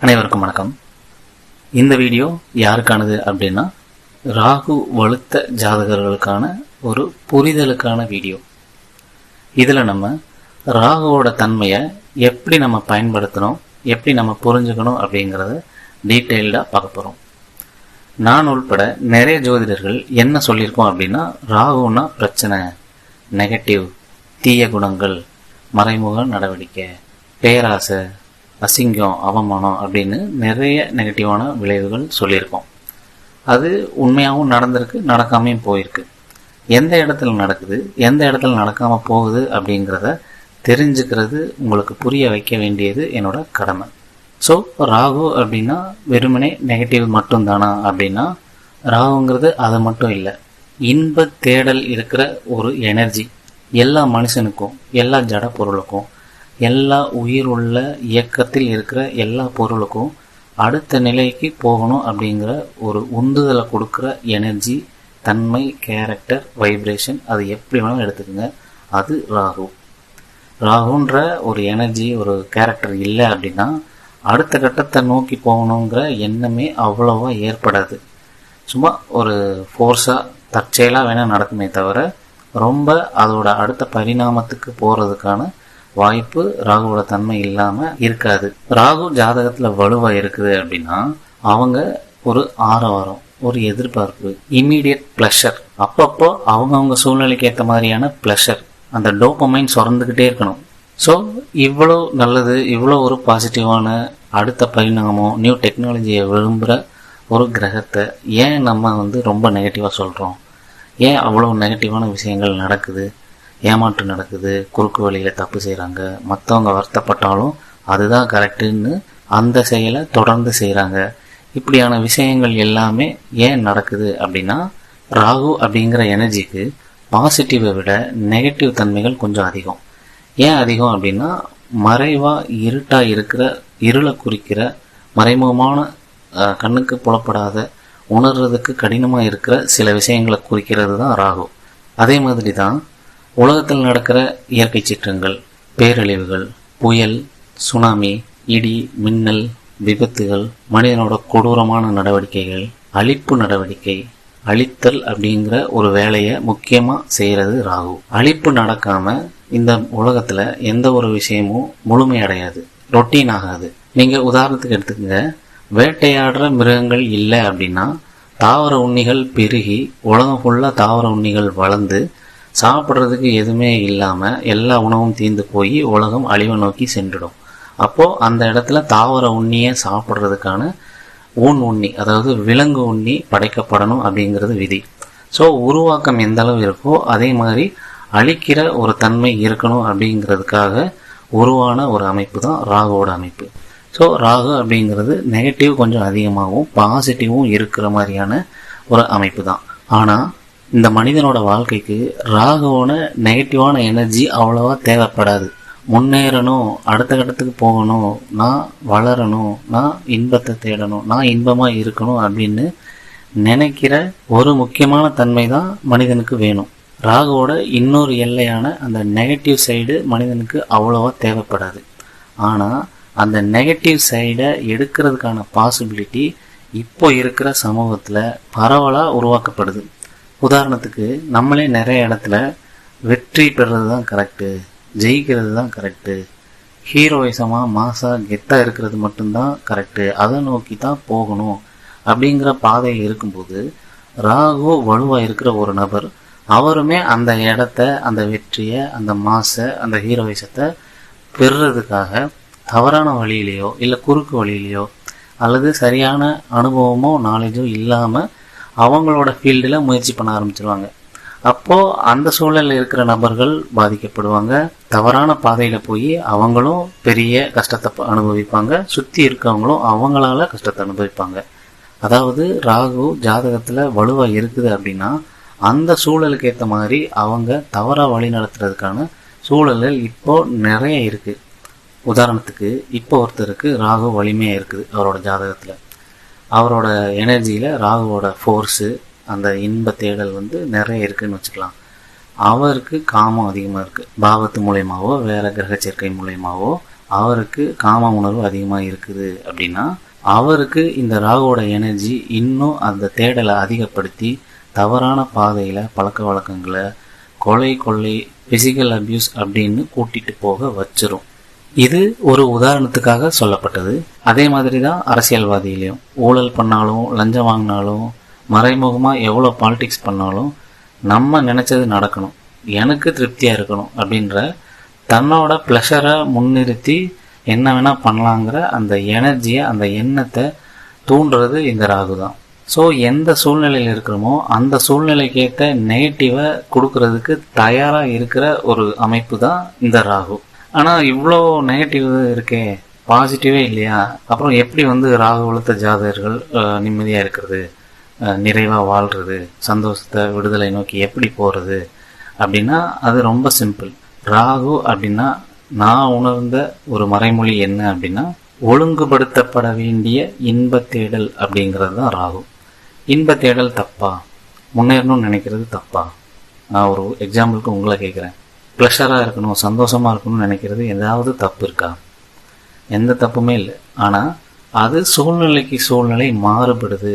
அனைவருக்கும் வணக்கம். இந்த வீடியோ யாருக்கானது அப்படின்னா ராகு வலுத்த ஜாதகர்களுக்கான ஒரு புரிதலுக்கான வீடியோ. இதில் நம்ம ராகுவோட தன்மையை எப்படி நம்ம பயன்படுத்தணும் எப்படி நம்ம புரிஞ்சுக்கணும் அப்படிங்கிறத டீட்டெயில்டாக பார்க்க போகிறோம் நான் உள்பட நிறைய ஜோதிடர்கள் என்ன சொல்லியிருக்கோம் அப்படின்னா ராகுனா பிரச்சனை நெகட்டிவ் தீய குணங்கள் மறைமுக நடவடிக்கை பேராசை அசிங்கம் அவமானம் அப்படின்னு நிறைய நெகட்டிவான விளைவுகள் சொல்லியிருக்கோம். அது உண்மையாகவும் நடந்திருக்கு நடக்காமையும் போயிருக்கு. எந்த இடத்துல நடக்குது எந்த இடத்துல நடக்காமல் போகுது அப்படிங்கிறத தெரிஞ்சுக்கிறது உங்களுக்கு புரிய வைக்க வேண்டியது என்னோட கடமை. ஸோ ராகு அப்படின்னா வெறுமனே நெகட்டிவ் மட்டும்தானா அப்படின்னா ராகுங்கிறது அது மட்டும் இல்லை. இன்ப தேடல் இருக்கிற ஒரு எனர்ஜி எல்லா மனுஷனுக்கும் எல்லா ஜட பொருளுக்கும் எல்லா உயிர் உள்ள இயக்கத்தில் இருக்கிற எல்லா பொருளுக்கும் அடுத்த நிலைக்கு போகணும் அப்படிங்கிற ஒரு உந்துதலை கொடுக்குற எனர்ஜி தன்மை கேரக்டர் வைப்ரேஷன் அது எப்படி வேணாலும் எடுத்துக்கோங்க. அது ராகு. ராகுன்ற ஒரு எனர்ஜி ஒரு கேரக்டர் இல்லை அப்படின்னா அடுத்த கட்டத்தை நோக்கி போகணுங்கிற எண்ணமே அவ்வளோவா ஏற்படாது. சும்மா ஒரு ஃபோர்ஸாக தற்செயலாக வேணால் நடக்குமே தவிர ரொம்ப அதோட அடுத்த பரிணாமத்துக்கு போகிறதுக்கான வாய்ப்பு ராகுவோட தன்மை இல்லாமல் இருக்காது. ராகு ஜாதகத்தில் வலுவாக இருக்குது அப்படின்னா அவங்க ஒரு ஆரவாரம் ஒரு எதிர்பார்ப்பு இம்மீடியட் ப்ளஷர் அப்பப்போ அவங்கவுங்க சூழ்நிலைக்கு ஏற்ற மாதிரியான ப்ளஷர் அந்த டோப்பமைன் சுரந்துக்கிட்டே இருக்கணும். ஸோ இவ்வளோ நல்லது இவ்வளோ ஒரு பாசிட்டிவான அடுத்த பரிணாமம் நியூ டெக்னாலஜியை விரும்புகிற ஒரு கிரகத்தை ஏன் நம்ம வந்து ரொம்ப நெகட்டிவாக சொல்கிறோம் ஏன் அவ்வளோ நெகட்டிவான விஷயங்கள் நடக்குது? ஏமாற்று நடக்குது குறுக்கு வழியில் தப்பு செய்கிறாங்க மற்றவங்க வருத்தப்பட்டாலும் அதுதான் கரெக்டுன்னு அந்த செயலை தொடர்ந்து செய்கிறாங்க இப்படியான விஷயங்கள் எல்லாமே ஏன் நடக்குது அப்படின்னா ராகு அப்படிங்கிற எனர்ஜிக்கு பாசிட்டிவை விட நெகட்டிவ் தன்மைகள் கொஞ்சம் அதிகம். ஏன் அதிகம் அப்படின்னா மறைவாக இருட்டாக இருக்கிற இருளை குறிக்கிற மறைமுகமான கண்ணுக்கு புலப்படாத உணர்றதுக்கு கடினமாக இருக்கிற சில விஷயங்களை குறிக்கிறது தான் ராகு. அதே மாதிரி தான் உலகத்தில் நடக்கிற இயற்கை சீற்றங்கள் பேரழிவுகள் புயல் சுனாமி இடி மின்னல் விபத்துகள் மனிதனோட கொடூரமான நடவடிக்கைகள் அழிப்பு நடவடிக்கை அழித்தல் அப்படிங்கிற ஒரு வேலையை முக்கியமாக செய்கிறது ராகு. அழிப்பு நடக்காம இந்த உலகத்தில் எந்த ஒரு விஷயமும் முழுமையடையாது ரொட்டீன் ஆகாது. நீங்கள் உதாரணத்துக்கு எடுத்துக்கங்க வேட்டையாடுற மிருகங்கள் இல்லை அப்படின்னா தாவர உண்ணிகள் பெருகி உலகம் ஃபுல்லாக தாவர உண்ணிகள் வளர்ந்து சாப்பிட்றதுக்கு எதுவுமே இல்லாமல் எல்லா உணவும் தீர்ந்து போய் உலகம் அழிவை நோக்கி சென்றுடும். அப்போது அந்த இடத்துல தாவர உண்ணியை சாப்பிட்றதுக்கான ஊன் உண்ணி அதாவது விலங்கு உண்ணி படைக்கப்படணும் அப்படிங்கிறது விதி. ஸோ உருவாக்கம் எந்த அளவு இருக்கோ அதே மாதிரி அழிக்கிற ஒரு தன்மை இருக்கணும் அப்படிங்கிறதுக்காக உருவான ஒரு அமைப்பு தான் ராகுவோட அமைப்பு. ஸோ ராகு அப்படிங்கிறது நெகட்டிவ் கொஞ்சம் அதிகமாகவும் பாசிட்டிவும் இருக்கிற மாதிரியான ஒரு அமைப்பு தான். ஆனால் இந்த மனிதனோட வாழ்க்கைக்கு ராகுவோட நெகட்டிவான எனர்ஜி அவ்வளோவா தேவைப்படாது. முன்னேறணும் அடுத்த கட்டத்துக்கு போகணும் நான் வளரணும் நான் இன்பத்தை தேடணும் நான் இன்பமாக இருக்கணும் அப்படின்னு நினைக்கிற ஒரு முக்கியமான தன்மை தான் மனிதனுக்கு வேணும். ராகுவோட இன்னொரு எல்லையான அந்த நெகட்டிவ் சைடு மனிதனுக்கு அவ்வளோவா தேவைப்படாது. ஆனால் அந்த நெகட்டிவ் சைடை எடுக்கிறதுக்கான பாசிபிலிட்டி இப்போ இருக்கிற சமூகத்தில் பரவலாக உருவாக்கப்படுது. உதாரணத்துக்கு நம்மளே நிறைய இடத்துல வெற்றி பெறுறது தான் கரெக்டு ஜெயிக்கிறது தான் கரெக்டு ஹீரோயிசமாக மாசாக கெத்தாக இருக்கிறது மட்டும்தான் கரெக்டு அதை நோக்கி தான் போகணும் அப்படிங்கிற பாதையில் இருக்கும்போது ராகு வலுவாக இருக்கிற ஒரு நபர் அவருமே அந்த இடத்த அந்த வெற்றியை அந்த மாசை அந்த ஹீரோயிசத்தை பெறுறதுக்காக தவறான வழியிலையோ இல்லை குறுக்கு வழியிலையோ அல்லது சரியான அனுபவமோ நாலேஜோ இல்லாமல் அவங்களோட ஃபீல்டில் முயற்சி பண்ண ஆரம்பிச்சிருவாங்க. அப்போது அந்த சூழலில் இருக்கிற நபர்கள் பாதிக்கப்படுவாங்க. தவறான பாதையில் போய் அவங்களும் பெரிய கஷ்டத்தை ப- அனுபவிப்பாங்க. சுற்றி இருக்கவங்களும் அவங்களால கஷ்டத்தை அனுபவிப்பாங்க. அதாவது ராகு ஜாதகத்தில் வலுவாக இருக்குது அப்படின்னா அந்த சூழலுக்கு ஏற்ற மாதிரி அவங்க தவறாக வழி நடத்துறதுக்கான சூழல்கள் இப்போது நிறைய இருக்குது உதாரணத்துக்கு இப்போ ஒருத்தருக்கு ராகு வலிமையாக இருக்குது அவரோட ஜாதகத்தில். அவரோட எனர்ஜியில் ராகுவோட ஃபோர்ஸு அந்த இன்ப தேடல் வந்து நிறைய இருக்குன்னு வச்சுக்கலாம். அவருக்கு காமம் அதிகமாக இருக்குது பாவத்து மூலயமாவோ வேற கிரக சேர்க்கை மூலயமாவோ அவருக்கு காம உணர்வு அதிகமாக இருக்குது அப்படின்னா அவருக்கு இந்த ராகுவோட எனர்ஜி இன்னும் அந்த தேடலை அதிகப்படுத்தி தவறான பாதையில் பழக்க வழக்கங்களை கொலை கொள்ளை ஃபிசிக்கல் அப்யூஸ் அப்படின்னு கூட்டிகிட்டு போக வச்சிரும். இது ஒரு உதாரணத்துக்காக சொல்லப்பட்டது. அதே மாதிரி தான் அரசியல்வாதியிலையும். ஊழல் பண்ணாலும் லஞ்சம் வாங்கினாலும் மறைமுகமாக எவ்வளோ பாலிடிக்ஸ் பண்ணாலும் நம்ம நினச்சது நடக்கணும். எனக்கு திருப்தியாக இருக்கணும் அப்படின்ற தன்னோட ப்ளஷரை முன்னிறுத்தி என்ன வேணால் பண்ணலாங்கிற அந்த எனர்ஜியை அந்த எண்ணத்தை தூண்டுறது இந்த ராகு தான். ஸோ எந்த சூழ்நிலையில் இருக்கிறோமோ அந்த சூழ்நிலைக்கேற்ற நெகட்டிவை கொடுக்கறதுக்கு தயாராக இருக்கிற ஒரு அமைப்பு தான் இந்த ராகு. ஆனால் இவ்வளோ நெகட்டிவ் இருக்கே. பாசிட்டிவே இல்லையா? அப்புறம் எப்படி வந்து ராகு வளர்த்த ஜாதகர்கள் நிம்மதியாக இருக்கிறது? நிறைவாக வாழ்கிறது சந்தோஷத்தை விடுதலை நோக்கி எப்படி போகிறது அப்படின்னா அது ரொம்ப சிம்பிள் ராகு அப்படின்னா நான் உணர்ந்த ஒரு மறைமொழி என்ன அப்படின்னா ஒழுங்குபடுத்தப்பட வேண்டிய இன்ப தேடல் அப்படிங்கிறது தான் ராகு. இன்ப தேடல் தப்பா? முன்னேறணும்னு நினைக்கிறது தப்பா? நான் ஒரு எக்ஸாம்பிளுக்கு உங்களை கேட்குறேன் ப்ளஷராக இருக்கணும் சந்தோஷமாக இருக்கணும்னு நினைக்கிறது ஏதாவது தப்பு இருக்கா? எந்த தப்புமே இல்லை. ஆனால் அது சூழ்நிலைக்கு சூழ்நிலை மாறுபடுது.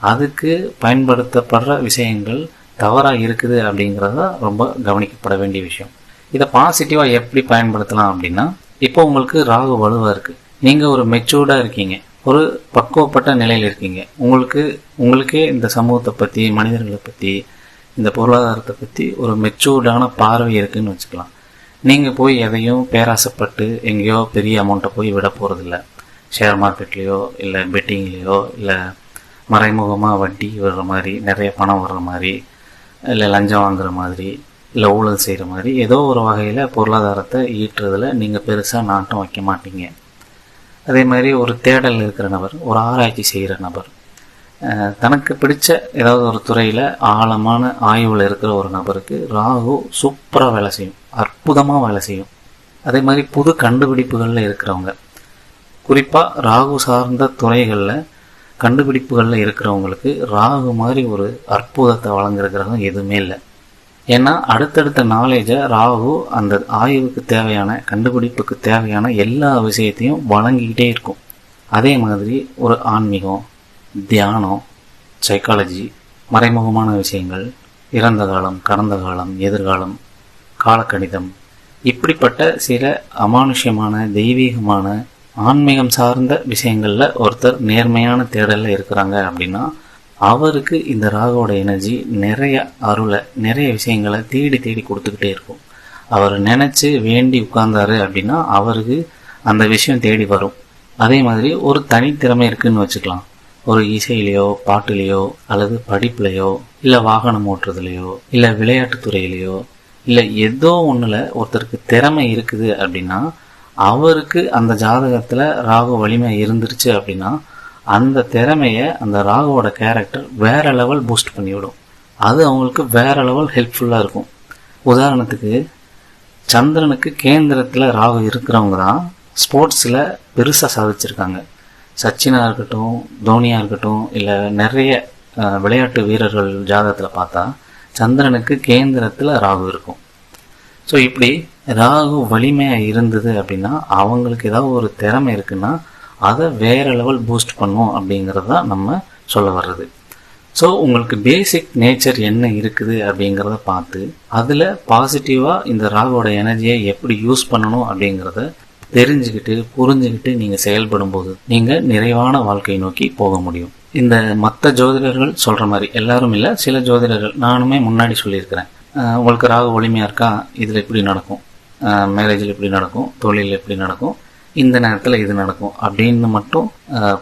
அதுக்கு பயன்படுத்தப்படுற விஷயங்கள் தவறாக இருக்குது அப்படிங்கிறத ரொம்ப கவனிக்கப்பட வேண்டிய விஷயம். இதை பாசிட்டிவாக எப்படி பயன்படுத்தலாம் அப்படின்னா இப்போ உங்களுக்கு ராகு வலுவாக இருக்குது நீங்கள் ஒரு மெச்சூர்டாக இருக்கீங்க. ஒரு பக்குவப்பட்ட நிலையில் இருக்கீங்க. உங்களுக்கு உங்களுக்கே இந்த சமூகத்தை பற்றி மனிதர்களை பற்றி இந்த பொருளாதாரத்தை பற்றி ஒரு மெச்சூர்டான பார்வை இருக்குன்னு வச்சுக்கலாம். நீங்கள் போய் எதையும் பேராசைப்பட்டு எங்கேயோ பெரிய அமௌண்ட்டை போய் விட போகிறதில்ல ஷேர் மார்க்கெட்லேயோ இல்லை பெட்டிங்லேயோ இல்லை மறைமுகமாக வட்டி வர்ற மாதிரி நிறைய பணம் வர்ற மாதிரி இல்லை லஞ்சம் வாங்குற மாதிரி இல்லை ஊழல் செய்கிற மாதிரி ஏதோ ஒரு வகையில் பொருளாதாரத்தை ஈட்டுறதுல நீங்கள் பெருசாக நாட்டம் வைக்க மாட்டீங்க. அதே மாதிரி ஒரு தேடல் இருக்கிற நபர் ஒரு ஆராய்ச்சி செய்கிற நபர் தனக்கு பிடிச்ச ஏதாவது ஒரு துறையில் ஆழமான ஆய்வில் இருக்கிற ஒரு நபருக்கு ராகு சூப்பராக வேலை செய்யும். அற்புதமாக வேலை செய்யும். அதே மாதிரி புது கண்டுபிடிப்புகளில் இருக்கிறவங்க. குறிப்பாக ராகு சார்ந்த துறைகளில் கண்டுபிடிப்புகளில் இருக்கிறவங்களுக்கு ராகு மாதிரி ஒரு அற்புதத்தை வழங்குற கிரகம் எதுவுமே இல்லை. ஏன்னா அடுத்தடுத்த நாலேஜை ராகு அந்த ஆய்வுக்கு தேவையான கண்டுபிடிப்புக்கு தேவையான எல்லா விஷயத்தையும் வழங்கிக்கிட்டே இருக்கும். அதே மாதிரி ஒரு ஆன்மீகம் தியானம் சைக்காலஜி மறைமுகமான விஷயங்கள் இறந்த காலம் கடந்த காலம் எதிர்காலம் காலக்கணிதம் இப்படிப்பட்ட சில அமானுஷ்யமான தெய்வீகமான ஆன்மீகம் சார்ந்த விஷயங்களில் ஒருத்தர் நேர்மையான தேடலில் இருக்கிறாங்க அப்படின்னா அவருக்கு இந்த ராகோட எனர்ஜி நிறைய அருளை நிறைய விஷயங்களை தேடி தேடி கொடுத்துக்கிட்டே இருக்கும். அவர் நினச்சி வேண்டி உட்கார்ந்தாரு அப்படின்னா அவருக்கு அந்த விஷயம் தேடி வரும். அதே மாதிரி ஒரு தனித்திறமை இருக்குன்னு வச்சுக்கலாம். ஒரு இசையிலையோ பாட்டுலேயோ அல்லது படிப்புலையோ இல்லை வாகனம் ஓட்டுறதுலையோ இல்லை விளையாட்டுத்துறையிலையோ இல்லை ஏதோ ஒன்றில் ஒருத்தருக்கு திறமை இருக்குது அப்படின்னா அவருக்கு அந்த ஜாதகத்தில் ராகு வலிமை இருந்துருச்சு அப்படின்னா அந்த திறமைய அந்த ராகுவோட கேரக்டர் வேற லெவல் பூஸ்ட் பண்ணிவிடும். அது அவங்களுக்கு வேற லெவல் ஹெல்ப்ஃபுல்லாக இருக்கும். உதாரணத்துக்கு சந்திரனுக்கு கேந்திரத்தில் ராகு இருக்கிறவங்க தான் ஸ்போர்ட்ஸில் பெருசாக சாதிச்சிருக்காங்க. சச்சினாக இருக்கட்டும் தோனியாக இருக்கட்டும் இல்லை நிறைய விளையாட்டு வீரர்கள் ஜாதகத்தில் பார்த்தா சந்திரனுக்கு கேந்திரத்தில் ராகு இருக்கும். ஸோ இப்படி ராகு வலிமையாக இருந்தது அப்படின்னா அவங்களுக்கு ஏதாவது ஒரு திறமை இருக்குன்னா அதை வேற லெவல் பூஸ்ட் பண்ணும் அப்படிங்கிறது தான் நம்ம சொல்ல வர்றது. ஸோ உங்களுக்கு பேசிக் நேச்சர் என்ன இருக்குது அப்படிங்கிறத பார்த்து அதில் பாசிட்டிவாக இந்த ராகோட எனர்ஜியை எப்படி யூஸ் பண்ணணும் அப்படிங்கிறத தெரிஞ்சுக்கிட்டு புரிஞ்சுக்கிட்டு நீங்கள் செயல்படும் போது நீங்கள் நிறைவான வாழ்க்கையை நோக்கி போக முடியும். இந்த மற்ற ஜோதிடர்கள் சொல்கிற மாதிரி எல்லாரும் இல்லை சில ஜோதிடர்கள் நானுமே முன்னாடி சொல்லியிருக்கிறேன். உங்களுக்கு ராகு ஒளிமையாக இருக்கா? இதில் எப்படி நடக்கும். மேரேஜில் எப்படி நடக்கும். தொழில் எப்படி நடக்கும். இந்த நேரத்தில் இது நடக்கும் அப்படின்னு மட்டும்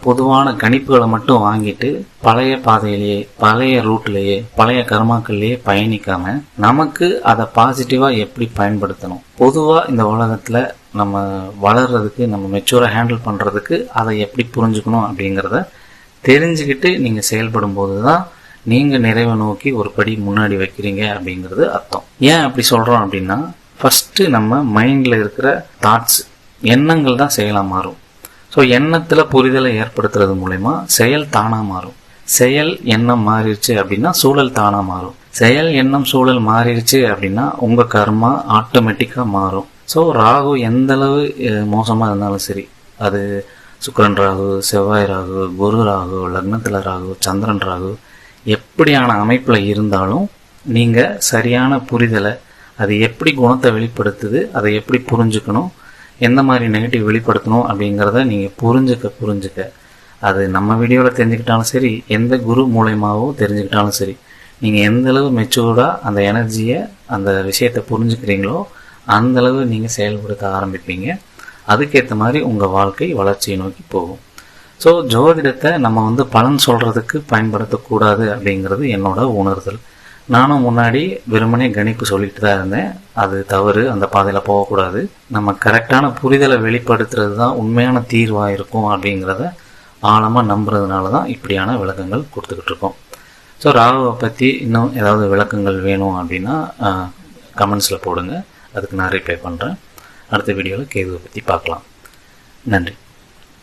பொதுவான கணிப்புகளை மட்டும் வாங்கிட்டு பழைய பாதையிலேயே பழைய ரூட்லேயே பழைய கர்மாக்கள்லேயே பயணிக்காம நமக்கு அதை பாசிட்டிவாக எப்படி பயன்படுத்தணும்? பொதுவாக இந்த உலகத்தில் நம்ம வளர்றதுக்கு நம்ம மெச்சூராக ஹேண்டில் பண்ணுறதுக்கு அதை எப்படி புரிஞ்சுக்கணும் அப்படிங்கிறத தெரிஞ்சுக்கிட்டு நீங்கள் செயல்படும் போது தான் நீங்கள் நிறைவை நோக்கி ஒரு படி முன்னாடி வைக்கிறீங்க அப்படிங்கிறது அர்த்தம். ஏன் அப்படி சொல்கிறோம் அப்படின்னா ஃபஸ்ட்டு நம்ம மைண்டில் இருக்கிற தாட்ஸ் எண்ணங்கள் தான் செயலாக மாறும். ஸோ எண்ணத்தில் புரிதலை ஏற்படுத்துறது மூலயமா செயல் தானாக மாறும். செயல் எண்ணம் மாறிடுச்சு அப்படின்னா சூழல் தானாக மாறும். செயல் எண்ணம் சூழல் மாறிடுச்சு அப்படின்னா உங்கள் கர்மா ஆட்டோமேட்டிக்காக மாறும். ஸோ ராகு எந்த அளவு மோசமாக இருந்தாலும் சரி அது சுக்கரன் ராகு செவ்வாய் ராகு குரு ராகு லக்னத்தில் ராகு சந்திரன் ராகு எப்படியான அமைப்பில் இருந்தாலும் நீங்கள் சரியான புரிதலை அது எப்படி குணத்தை வெளிப்படுத்துது அதை எப்படி புரிஞ்சுக்கணும் எந்த மாதிரி நெகட்டிவ் வெளிப்படுத்தணும் அப்படிங்கிறத நீங்கள் புரிஞ்சுக்க புரிஞ்சுக்க. அது நம்ம வீடியோவில் தெரிஞ்சுக்கிட்டாலும் சரி எந்த குரு மூலயமாவோ தெரிஞ்சுக்கிட்டாலும் சரி நீங்கள் எந்தளவு மெச்சூர்டாக அந்த எனர்ஜியை அந்த விஷயத்தை புரிஞ்சுக்கிறீங்களோ அந்தளவு நீங்கள் செயல்படுத்த ஆரம்பிப்பீங்க. அதுக்கேற்ற மாதிரி உங்கள் வாழ்க்கை வளர்ச்சியை நோக்கி போகும். ஸோ ஜோதிடத்தை நம்ம வந்து பலன் சொல்கிறதுக்கு பயன்படுத்தக்கூடாது அப்படிங்கிறது என்னோட உணர்தல். நானும் முன்னாடி வெறுமனே கணிப்பு சொல்லிட்டு தான் இருந்தேன். அது தவறு அந்த பாதையில் போகக்கூடாது. நம்ம கரெக்டான புரிதலை வெளிப்படுத்துறது தான் உண்மையான தீர்வாக இருக்கும் அப்படிங்கிறத ஆழமாக நம்புறதுனால தான் இப்படியான விளக்கங்கள் கொடுத்துக்கிட்டு இருக்கோம். ஸோ ராகுவை பற்றி இன்னும் ஏதாவது விளக்கங்கள் வேணும் அப்படின்னா கமெண்ட்ஸில் போடுங்க. அதுக்கு நான் ரிப்ளை பண்ணுறேன் அடுத்த வீடியோவில் கேதுவை பற்றி பார்க்கலாம். நன்றி.